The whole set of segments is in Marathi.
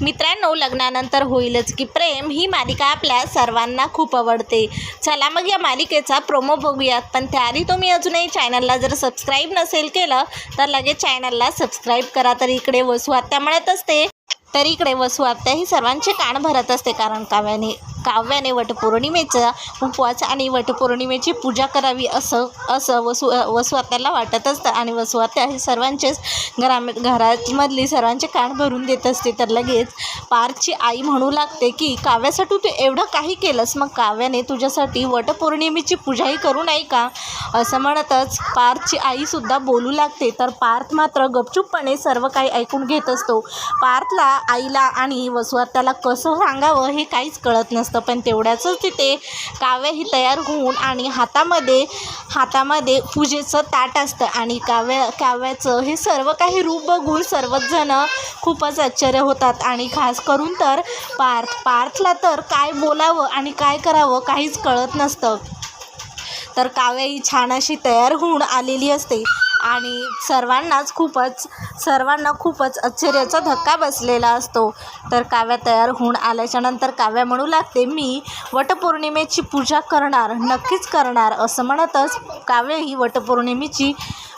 मित्रांनो लग्नानंतर होईलच की प्रेम. ही मालिका आपल्या सर्वांना खूप आवडते. चला मग या मालिकेचा प्रोमो बघूयात. पण त्याआधी तुम्ही अजूनही चॅनलला जर सबस्क्राईब नसेल केलं तर लगेच चॅनलला सबस्क्राईब करा. तर इकडे वसू आत्या म्हणत असते. तर इकडे वसू आत्या ही सर्वांचे कान भरत असते कारण काव्याने काव्याने वटपौर्णिमेचा उपवास आणि वटपौर्णिमेची पूजा करावी असं असं वसु वसुआत्याला वाटत असतं. आणि वसुआत्या हे सर्वांचेच घरा घरामधली सर्वांचे कान भरून देत असते. तर लगेच पार्थची आई म्हणू लागते की काव्यासाठी तू एवढं काही केलंस? मग काव्याने तुझ्यासाठी वटपौर्णिमेची पूजाही करू नाही का? असं म्हणतच पार्थची आईसुद्धा बोलू लागते. तर पार्थ मात्र गपचूपपणे सर्व काही ऐकून घेत असतो. पार्थला आईला आणि वसुआत्याला कसं सांगावं हे काहीच कळत नसतं. असतं. पण तेवढ्याचंच तिथे काव्य ही तयार होऊन आणि हातामध्ये हातामध्ये पूजेचं ताट असतं आणि काव्य काव्याचं हे सर्व काही रूप बघून सर्वच जणं खूपच आश्चर्य होतात. आणि खास करून तर पार्थ पार्थला तर काय बोलावं आणि काय करावं काहीच कळत नसतं. तर काव्य ही छान अशी तयार होऊन आलेली असते. आणि सर्वांनाच खूपच सर्वांना खूपच आश्चर्याचा धक्का बसलेला असतो. तर काव्य तयार होऊन आल्याच्यानंतर काव्य म्हणू लागते मी वटपौर्णिमेची पूजा करणार नक्कीच करणार असं म्हणतच काव्य ही वटपौर्णिमेची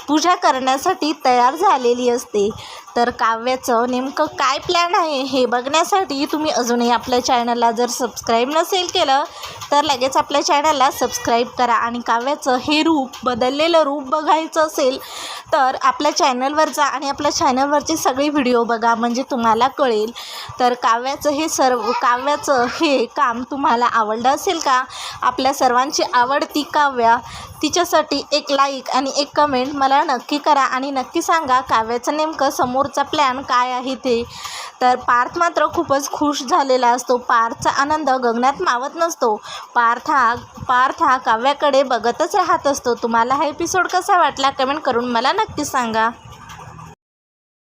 पूजा करण्यासाठी तयार झालेली असते. तर काव्याचं नेमकं काय प्लॅन आहे हे बघण्यासाठी तुम्ही अजूनही आपल्या चॅनलला जर सबस्क्राईब नसेल केलं तर लगेच आपल्या चॅनलला सबस्क्राईब करा आणि काव्याचं हे रूप बदललेलं रूप बघायचं असेल तर आपल्या चॅनलवर जा आणि आपल्या चॅनलवरचे सगळे व्हिडिओ बघा म्हणजे तुम्हाला कळेल. तर काव्याचं हे सर्व काव्याचं हे काम तुम्हाला आवडलं असेल का? आपल्या सर्वांची आवडती काव्या तिच्यासाठी एक लाईक आणि एक कमेंट मला नक्की करा आणि नक्की सांगा काव्याचं नेमकं समोरचा प्लॅन काय आहे ते. तर पार्थ मात्र खूपच खुश झालेला असतो. पार्थचा आनंद गगनात मावत नसतो. पार्थ हा पार्थ हा काव्याकडे बघतच राहत असतो. तुम्हाला हा एपिसोड कसा वाटला? कमेंट करून मला नक्की सांगा.